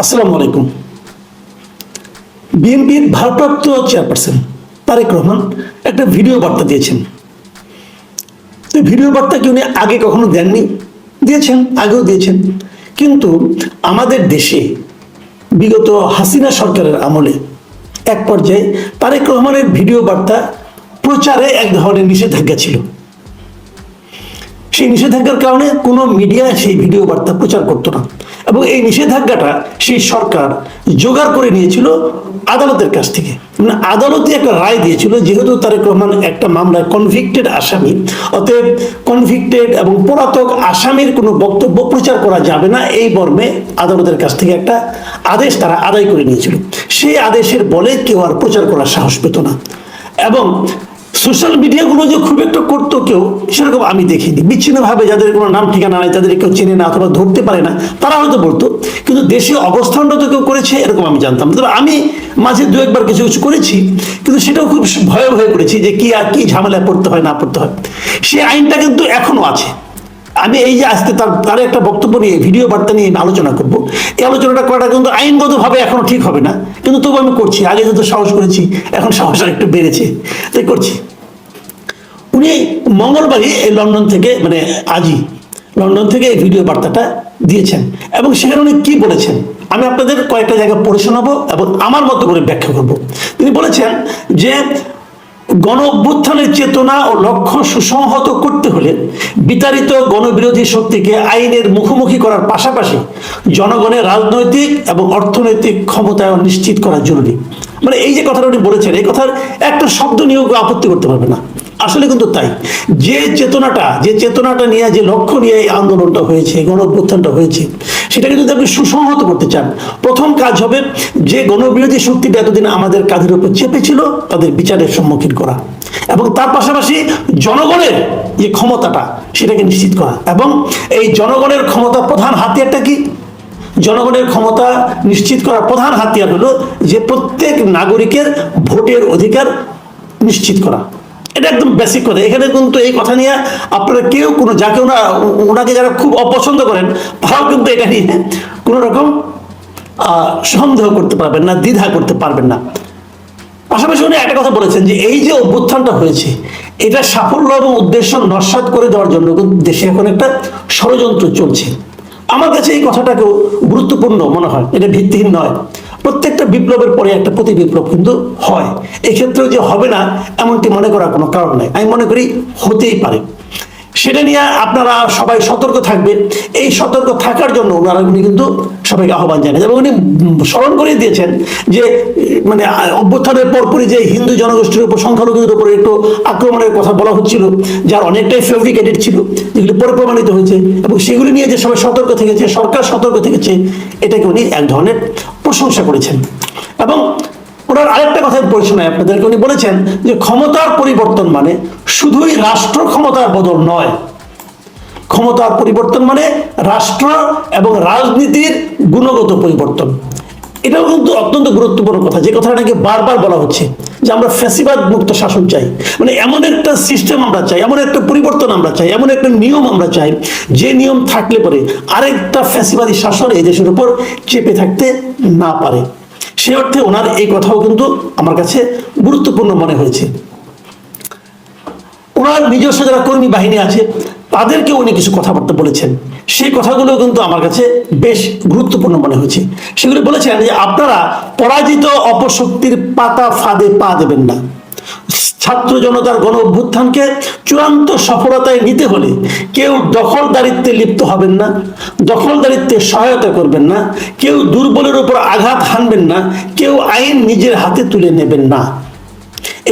আসসালামু আলাইকুম। বিএনপির ভারপ্রাপ্ত চেয়ারপারসন তারেক রহমান একটা ভিডিও বার্তা দিয়েছেন। তো ভিডিও বার্তা কি উনি আগে কখনো দেননি, দিয়েছেন, আগেও দিয়েছেন। কিন্তু আমাদের দেশে বিগত হাসিনা সরকারের আমলে এক পর্যায়ে তারেক রহমানের ভিডিও বার্তা প্রচারে এক ধরনের নিষেধাজ্ঞা ছিল। সেই নিষেধাজ্ঞার কারণে কোনো মিডিয়া সেই ভিডিও বার্তা প্রচার করতো না। এবং এই নিষেধাজ্ঞাটা সেই সরকার জোগাড় করে নিয়েছিল আদালতের কাছ থেকে। মানে আদালতে একটা রায় দিয়েছিল, যেহেতু তারেক রহমান একটা মামলায় কনভিক্টেড আসামি, অতএব কনভিক্টেড এবং পলাতক আসামির কোনো বক্তব্য প্রচার করা যাবে না, এই মর্মে আদালতের কাছ থেকে একটা আদেশ তারা আদায় করে নিয়েছিল। সেই আদেশের বলে কেউ আর প্রচার করার সাহস পেত না। এবং সোশ্যাল মিডিয়াগুলো যে খুব একটা করতো কেউ, সেরকম আমি দেখিনি। বিচ্ছিন্নভাবে যাদের কোনো নাম ঠিকানা নাই তাদের কেউ চেনে না অথবা ধরতে পারে না, তারা হয়তো বলতো। কিন্তু দেশে অবস্থানটা তো কেউ করেছে, এরকম আমি জানতাম। তবে আমি মাঝে দু একবার কিছু কিছু করেছি, কিন্তু সেটাও খুব ভয়ে ভয়ে করেছি যে কি আর কি ঝামেলায় পড়তে হয়, না পড়তে হয়। সেই আইনটা কিন্তু এখনও আছে। আমি এই যে আজকে তার তার একটা বক্তব্য নিয়ে, ভিডিও বার্তা নিয়ে আলোচনা করব। এই আলোচনাটা করাটা কিন্তু আইনগতভাবে এখনও ঠিক হবে না। কিন্তু তবু আমি করছি। আগে যত সাহস করেছি, এখন সাহস একটু বেড়েছে। তাই করছি। উনি মঙ্গলবারই এই লন্ডন থেকে মানে আজই লন্ডন থেকে এই ভিডিও বার্তাটা দিয়েছেন। এবং সেখানে উনি কি বলেছেন? আমি আপনাদের কয়েকটা জায়গা পড়ে শোনাবো এবং আমার মতো করে ব্যাখ্যা করব। তিনি বলেছেন যে গণ অভ্যুত্থানের চেতনা ও লক্ষ্য সুসংহত করতে হলে বিতাড়িত গণবিরোধী শক্তিকে আইনের মুখোমুখি করার পাশাপাশি জনগণের রাজনৈতিক এবং অর্থনৈতিক ক্ষমতায়ন নিশ্চিত করা জরুরি। মানে এই যে কথাটা উনি বলেছেন, এই কথার একটা শব্দ নিয়েও আপত্তি করতে পারবে না। আসলে কিন্তু তাই। যে চেতনাটা যে চেতনাটা নিয়ে, যে লক্ষ্য নিয়ে এই আন্দোলনটা হয়েছে গণ অভ্যুত্থানটা হয়েছে সেটাকে যদি আপনি সুসংহত করতে চান। প্রথম কাজ হবে যে গণবিরোধী শক্তিটা এতদিন আমাদের কাঁধের উপর চেপেছিল, তাদের বিচারের সম্মুখীন করা। এবং তার পাশাপাশি জনগণের যে ক্ষমতাটা, সেটাকে নিশ্চিত করা। এবং এই জনগণের ক্ষমতা প্রধান হাতিয়ারটা কি? জনগণের ক্ষমতা নিশ্চিত করার প্রধান হাতিয়ার হলো যে প্রত্যেক নাগরিকের ভোটের অধিকার নিশ্চিত করা। এটা একদম বেসিক কথা। এখানে কিন্তু এই কথা নিয়ে আপনারা কেউ কোনো যাকে ওনা ওনাকে যারা খুব অপছন্দ করেন, তারাও কিন্তু এটা নিয়ে কোনো রকম সন্দেহ করতে পারবেন না, দ্বিধা করতে পারবেন না। পাশাপাশি উনি একটা কথা বলেছেন যে, এই যে অভ্যুত্থানটা হয়েছে, এটা সাফল্য এবং উদ্দেশ্য নস্বাত করে দেওয়ার জন্য কিন্তু দেশে এখন একটা ষড়যন্ত্র চলছে। আমার কাছে এই কথাটাকেও গুরুত্বপূর্ণ মনে হয়। এটা ভিত্তিহীন নয়। প্রত্যেকটা বিপ্লবের পরে একটা প্রতি বিপ্লব কিন্তু হয়। এক্ষেত্রেও যে হবে না, এমনটি মনে করার কোনো কারণ নাই। আমি মনে করি হতেই পারে। সেটা নিয়ে আপনারা সবাই সতর্ক থাকবেন। এই সতর্ক থাকার জন্য ওনারা উনি কিন্তু সবাইকে আহ্বান জানেন এবং উনি স্মরণ করিয়ে দিয়েছেন যে মানে অভ্যুত্থানের পরপরই যে হিন্দু জনগোষ্ঠীর উপর সংখ্যালঘুদের উপর একটু আক্রমণের কথা বলা হচ্ছিল, যার অনেকটাই ফেব্রিকেটেড ছিল, যেগুলি পরে প্রমাণিত হয়েছে, এবং সেগুলি নিয়ে যে সবাই সতর্ক থেকেছে, সরকার সতর্ক থেকেছে, এটাকে উনি এক ধরনের প্রশংসা করেছেন। এবং ওনার আরেকটা কথা বলে শোনাই আপনাদেরকে। উনি বলেছেন যে ক্ষমতার পরিবর্তন মানে শুধুই রাষ্ট্র ক্ষমতার বদল নয়। ক্ষমতার পরিবর্তন মানে রাষ্ট্র এবং রাজনীতির গুণগত পরিবর্তন। এটাও কিন্তু অত্যন্ত গুরুত্বপূর্ণ কথা। যে কথাটা নাকি বারবার বলা হচ্ছে, যে আমরা ফ্যাসিবাদ মুক্ত শাসন চাই। মানে এমন একটা সিস্টেম আমরা চাই, এমন একটা পরিবর্তন আমরা চাই, এমন একটা নিয়ম আমরা চাই, যে নিয়ম থাকলে পরে আরেকটা ফ্যাসিবাদী শাসন এই দেশের উপর চেপে থাকতে না পারে। সে অর্থে ওনার এই কথাও কিন্তু আমার কাছে গুরুত্বপূর্ণ মনে হয়েছে। ওনার নিজস্ব যারা কর্মী বাহিনী আছে তাদেরকে উনি কিছু কথাবার্তা বলেছেন। সেই কথাগুলো কিন্তু আমার কাছে বেশ গুরুত্বপূর্ণ মনে হয়েছে। সেগুলো বলেছেন যে, আপনারা পরাজিত অপশক্তির পাতা ফাঁদে পা দেবেন না। ছাত্র জনতার গণ অভ্যুত্থানকে চূড়ান্ত সফলতায় নিতে হলে কেউ দখলদারিত্বে লিপ্ত হবেন না, দখলদারিত্বে সহায়তা করবেন না, কেউ দুর্বলের উপর আঘাত হানবেন না, কেউ আইন নিজের হাতে তুলে নেবেন না।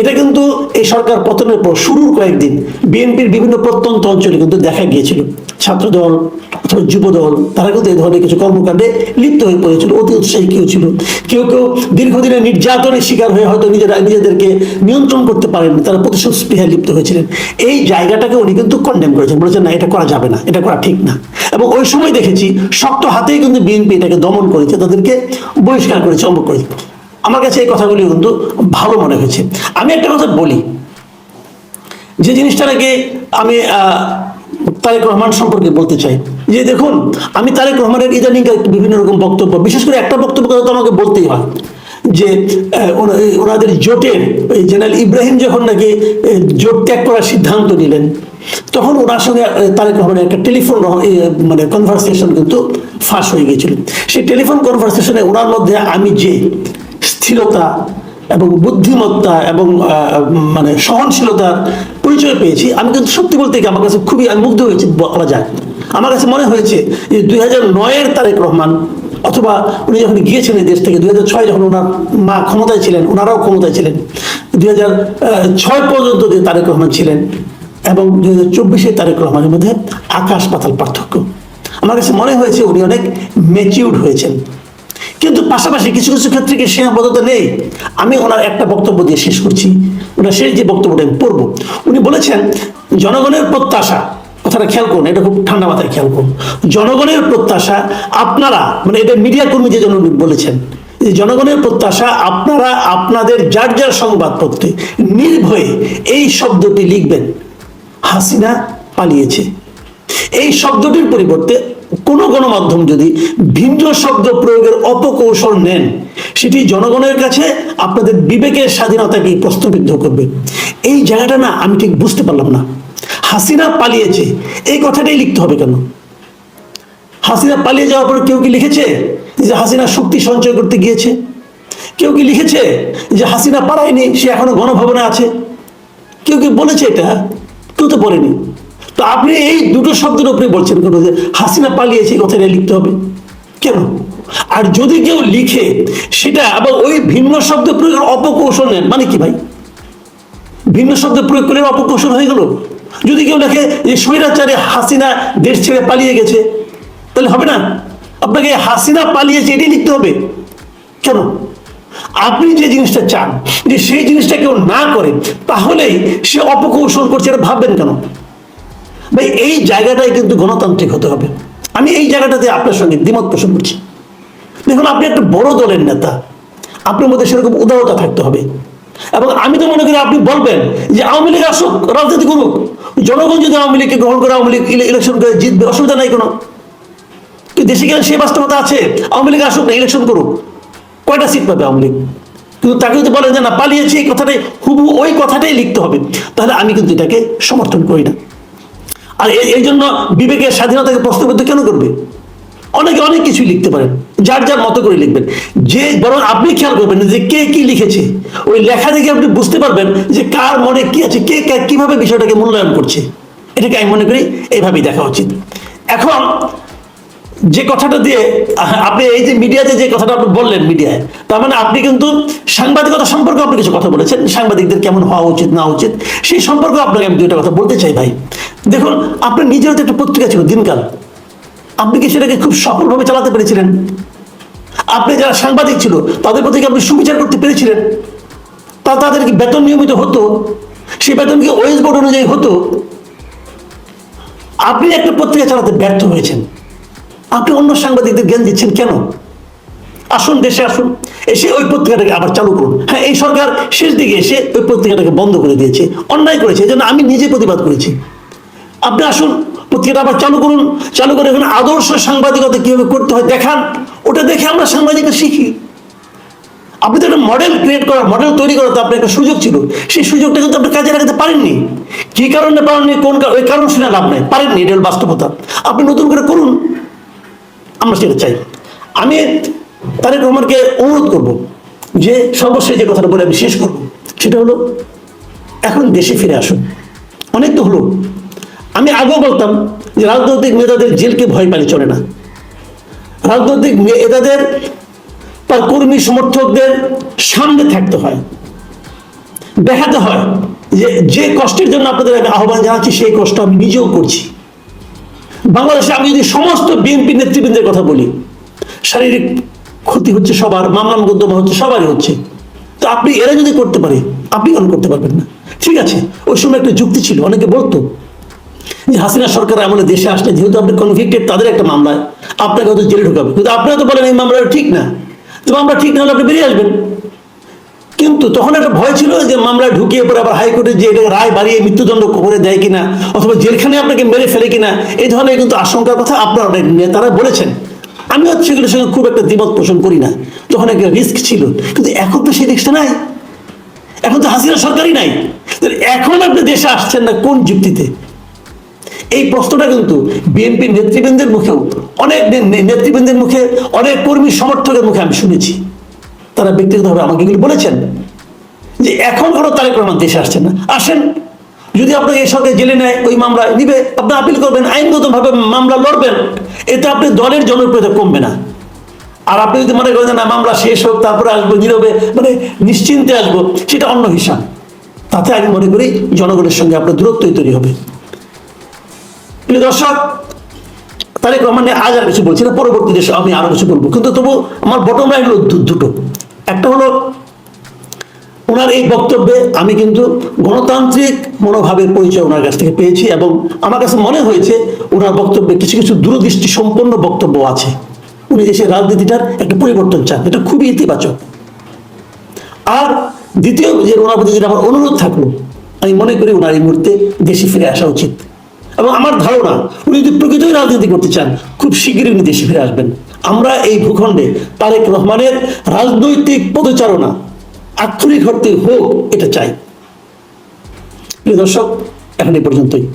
এটা কিন্তু এই সরকার পতনের পর শুরুর কয়েকদিন বিএনপির বিভিন্ন প্রত্যন্ত অঞ্চলে কিন্তু দেখা গিয়েছিল। ছাত্রদল, অথবা যুবদল, তারা কিন্তু এই ধরনের কিছু কর্মকাণ্ডে লিপ্ত হয়ে পড়েছিল, অতি উৎসাহী কেউ ছিল। কেউ কেউ দীর্ঘদিনের নির্যাতনের শিকার হয়ে হয়তো নিজেরা, নিজেদেরকে নিয়ন্ত্রণ করতে পারেননি তারা প্রতিশোধ স্পৃহায় লিপ্ত হয়েছিলেন। এই জায়গাটাকে উনি কিন্তু কন্ডেম করেছেন, বলেছেন, না, এটা করা যাবে না, এটা করা ঠিক না। এবং ওই সময় দেখেছি, শক্ত হাতেই কিন্তু বিএনপি এটাকে দমন করেছে, তাদেরকে বহিষ্কার করেছে অমুক করেছে। আমার কাছে এই কথাগুলি কিন্তু ভালো মনে হয়েছে। আমি একটা কথা বলি। যে জিনিসটা নাকি আমি তারেক রহমান সম্পর্কে বলতে চাই। যে দেখুন, আমি তারেক রহমানের ইদানিং বিভিন্ন রকম বক্তব্য, বিশেষ করে একটা বক্তব্য কথা তো আমাকে বলতেই হয়, যে ওনাদের জোটের জেনারেল ইব্রাহিম যখন নাকি জোট ত্যাগ করার সিদ্ধান্ত নিলেন, তখন ওনার সঙ্গে তারেক রহমানের একটা টেলিফোন মানে কনভারসেশন কিন্তু ফাঁস হয়ে গিয়েছিল। সেই টেলিফোন কনভারসেশনে ওনার মধ্যে আমি যে স্থিরতা এবং বুদ্ধিমত্তা এবং মানে সহনশীলতার পরিচয় পেয়েছি। আমি কিন্তু সত্যি বলতে আমার কাছে খুবই, আমি মুগ্ধ হয়েছি বলা যায়। আমার কাছে মনে হয়েছে যে দুই হাজার নয়ের তারেক রহমান অথবা উনি যখন গিয়েছিলেন দেশ থেকে, দুই ছয় যখন ওনার মা ক্ষমতায় ছিলেন, ওনারাও ক্ষমতায় ছিলেন। দুই হাজার ছয় পর্যন্ত যে তারেক রহমান ছিলেন এবং দুই হাজার চব্বিশে তারেক রহমানের মধ্যে আকাশ পাতাল পার্থক্য। আমার কাছে মনে হয়েছে উনি অনেক ম্যাচিউর্ড হয়েছেন। কিন্তু পাশাপাশি কিছু কিছু ক্ষেত্রে কি সীমাবদ্ধতা নেই? আমি ওনার একটা বক্তব্য দিয়ে শেষ করছি। ওনার শেষ যে বক্তব্যটা আমি পড়ব, উনি বলেছেন, জনগণের প্রত্যাশা কথাটা খেয়াল করুন, এটা খুব ঠান্ডা মাথায় খেয়াল করুন। জনগণের প্রত্যাশা আপনারা মানে এটা মিডিয়া কর্মী যে জন্য বলেছেন, যে জনগণের প্রত্যাশা আপনারা আপনাদের যার যার সংবাদপত্রে নির্ভয়ে এই শব্দটি লিখবেন। হাসিনা পালিয়েছে। এই শব্দটির পরিবর্তে কোনো গণমাধ্যম যদি ভিন্ন শব্দ প্রয়োগের অপকৌশল নেন, সেটি জনগণের কাছে আপনাদের বিবেকের স্বাধীনতাকে প্রশ্নবিদ্ধ করবে। এই জায়গাটা না আমি ঠিক বুঝতে পারলাম না। হাসিনা পালিয়েছে, এই কথাটাই লিখতে হবে কেন? হাসিনা পালিয়ে যাওয়ার পরে কেউ কি লিখেছে যে হাসিনা শক্তি সঞ্চয় করতে গিয়েছে? কেউ কি লিখেছে যে হাসিনা পালায়নি, সে এখনও গণভবনে আছে? কেউ কি বলেছে এটা? কেউ তো বলেনি। তো আপনি এই দুটো শব্দের উপরে বলছেন কেন? যে হাসিনা পালিয়েছে এই কথাটা লিখতে হবে। কেন? আর যদি কেউ লিখে সেটা আবার ওই ভিন্ন শব্দ প্রয়োগের অপকৌশল নেন মানে কি ভাই? ভিন্ন শব্দ প্রয়োগ করে অপকৌশল হয়ে গেল? যদি কেউ লেখে যে স্বৈরাচারে হাসিনা দেশ ছেড়ে পালিয়ে গেছে, তাহলে হবে না? আপনাকে হাসিনা পালিয়েছে এটাই লিখতে হবে। কেন? আপনি যে জিনিসটা চান, যে সেই জিনিসটা কেউ না করে, তাহলেই সে অপকৌশল করছে এটা ভাববেন কেন? ভাই, এই জায়গাটাই কিন্তু গণতান্ত্রিক হতে হবে। আমি এই জায়গাটাতে আপনার সঙ্গে দ্বিমত পোষণ করছি। দেখুন, আপনি একটা বড় দলের নেতা। আপনার মধ্যে সেরকম উদারতা থাকতে হবে। এবং আমি তো মনে করি আপনি বলবেন যে আওয়ামী লীগ আসুক, রাজনীতি করুক। জনগণ যদি আওয়ামী লীগকে গ্রহণ করে, আওয়ামী লীগ ইলেকশন করে জিতবে, অসুবিধা নাই কোনো। দেশে গেলে সেই বাস্তবতা আছে। আওয়ামী লীগ আসুক না ইলেকশন করুক। কয়টা সিট পাবে আওয়ামী লীগ? কিন্তু তাকে যদি বলেন যে, না, পালিয়েছে, এই কথাটাই হুবু ওই কথাটাই লিখতে হবে। তাহলে আমি কিন্তু এটাকে সমর্থন করি না। আর এই জন্য বিবেকের স্বাধীনতাকে প্রশ্নবিদ্ধ কেন করবে? অনেকে অনেক কিছুই লিখতে পারেন, যার যার মতো করে লিখবেন। যে বরং আপনি খেয়াল করবেন যে কে কি লিখেছে। ওই লেখা দেখে আপনি বুঝতে পারবেন যে কার মনে কি আছে, কে কীভাবে বিষয়টাকে মূল্যায়ন করছে। এটাকে আমি মনে করি এইভাবেই দেখা উচিত। এখন যে কথাটা দিয়ে আপনি এই যে মিডিয়াতে যে কথাটা আপনি বললেন মিডিয়ায়, তার মানে আপনি কিন্তু সাংবাদিকতা সম্পর্কে আপনি কিছু কথা বলেছেন, সাংবাদিকদের কেমন হওয়া উচিত, না উচিত, সেই সম্পর্কে আপনাকে আমি দুইটা কথা বলতে চাই ভাই। দেখুন আপনার নিজের তো একটা পত্রিকা ছিল, দিনকাল। আপনি কি সেটাকে খুব সফলভাবে চালাতে পেরেছিলেন? আপনি যারা সাংবাদিক ছিল, তাদের প্রতি আপনি সুবিচার করতে পেরেছিলেন? তা তাদের কি বেতন নিয়মিত হতো? সেই বেতন কি ওয়েস বোর্ড অনুযায়ী হতো? আপনি একটা পত্রিকা চালাতে ব্যর্থ হয়েছেন। আপনি অন্য সাংবাদিকদের জ্ঞান দিচ্ছেন কেন? আসুন, দেশে আসুন। এসে ওই পত্রিকাটাকে আবার চালু করুন। হ্যাঁ এই সরকার শেষ দিকে এসে ওই পত্রিকাটাকে বন্ধ করে দিয়েছে, অন্যায় করেছে এই জন্য আমি নিজে প্রতিবাদ করেছি। আপনি আসুন, পত্রিকাটা আবার চালু করুন। চালু করে এখানে আদর্শ সাংবাদিকতা কীভাবে করতে হয় দেখান। ওটা দেখে আমরা সাংবাদিকতা শিখি। আপনি তো একটা মডেল ক্রিয়েট করার মডেল তৈরি করার তো আপনার একটা সুযোগ ছিল। সেই সুযোগটা কিন্তু আপনি কাজে লাগাতে পারেননি। কি কারণে পারেননি, কোন কার- ওই কারণ শুনে লাভ নেই। পারেননি, এটা বাস্তবতা। আপনি নতুন করে করুন। আমরা সেটা চাই। আমি তারেক রহমানকে অনুরোধ করব যে সর্বশেষ যে কথাটা বলে আমি শেষ করব, সেটা হলো, এখন দেশে ফিরে আসুন অনেক তো হলো। আমি আগেও বলতাম যে রাজনৈতিক নেতাদের জেলকে ভয় পালে চলে না। রাজনৈতিক নেতাদের তার কর্মী সমর্থকদের সামনে থাকতে হয়। দেখাতে হয় যে যে কষ্টের জন্য আপনাদের আমি আহ্বান জানাচ্ছি, সেই কষ্ট আমি নিজেও করছি। বাংলাদেশে আমি যদি সমস্ত বিএনপি নেতৃবৃন্দের কথা বলি, শারীরিক ক্ষতি হচ্ছে সবার মামলা মোকদ্দমা হচ্ছে সবারই হচ্ছে। তো আপনি, এরা যদি করতে পারে, আপনি কেন করতে পারবেন না? ঠিক আছে, ওই সময় একটা যুক্তি ছিল, অনেকে বলতো যে হাসিনা সরকার আমলে দেশে আসলে যেহেতু আপনি কনভিক্টেড তাদের একটা মামলায় আপনাকে হয়তো জেলে ঢুকাবে। কিন্তু আপনারা তো বলেন এই মামলাটা ঠিক না। তো মামলা ঠিক না হলে আপনি বেরিয়ে আসবেন। কিন্তু তখন একটা ভয় ছিল যে মামলা ঢুকিয়ে পরে আবার হাইকোর্টে যে এটা রায় বাড়িয়ে মৃত্যুদণ্ড করে দেয় কিনা, অথবা জেলখানে আপনাকে মেরে ফেলে কিনা, এই ধরনের কিন্তু আশঙ্কার কথা আপনার নেতারা বলেছেন। আমি হচ্ছে সেগুলোর সঙ্গে খুব একটা দ্বিমত পোষণ করি না। তখন একটা রিস্ক ছিল, কিন্তু এখন তো সেই রিস্কটা নাই। এখন তো হাসিনা সরকারই নাই। এখন আপনি দেশে আসছেন না কোন যুক্তিতে? এই প্রশ্নটা কিন্তু বিএনপি নেতৃবৃন্দের মুখেও, অনেক নেতৃবৃন্দের মুখে, অনেক কর্মী সমর্থকের মুখে আমি শুনেছি। তারা ব্যক্তিগতভাবে আমাকে এগুলো বলেছেন যে এখন কোনো তারেক রহমান দেশে আসছেন না। আসেন। যদি আপনাকে এই সরকার জেলে নেয়, ওই মামলা নিবে, আপনি আপিল করবেন, আইনগতভাবে মামলা লড়বেন, এতে আপনি দলের জনপ্রিয়তা কমবে না। আর আপনি যদি মনে করেন না, মামলা শেষ হোক, তারপরে আসব নীরবে মানে নিশ্চিন্তে আসব, সেটা অন্য হিসাব। তাতে আমি মনে করি জনগণের সঙ্গে আপনার দূরত্বই তৈরি হবে। দর্শক, তারেক রহমান আজ আর কিছু বলছি না, পরবর্তী দেশে আমি আরও কিছু বলব। কিন্তু তবু আমার বটম লাইন দুটো। একটা হলো ওনার এই বক্তব্যে আমি কিন্তু গণতান্ত্রিক মনোভাবের পরিচয় ওনার কাছ থেকে পেয়েছি এবং আমার কাছে মনে হয়েছে ওনার বক্তব্যে কিছু কিছু দূরদৃষ্টি সম্পন্ন বক্তব্য আছে। উনি দেশের রাজনীতিটার একটা পরিবর্তন চান, এটা খুবই ইতিবাচক। আর দ্বিতীয় যে ওনার প্রতি যেটা আমার অনুরোধ থাকল, আমি মনে করি ওনার এই মুহূর্তে দেশে ফিরে আসা উচিত। এবং আমার ধারণা, উনি যদি প্রকৃতই রাজনীতি করতে চান, খুব শীঘ্রই উনি দেশে ফিরে আসবেন। আমরা এই ভূখণ্ডে তারেক রহমানের রাজনৈতিক পদচারণা আক্ষরিক অর্থে হোক, এটা চাই। দর্শক, এখন এই পর্যন্তই।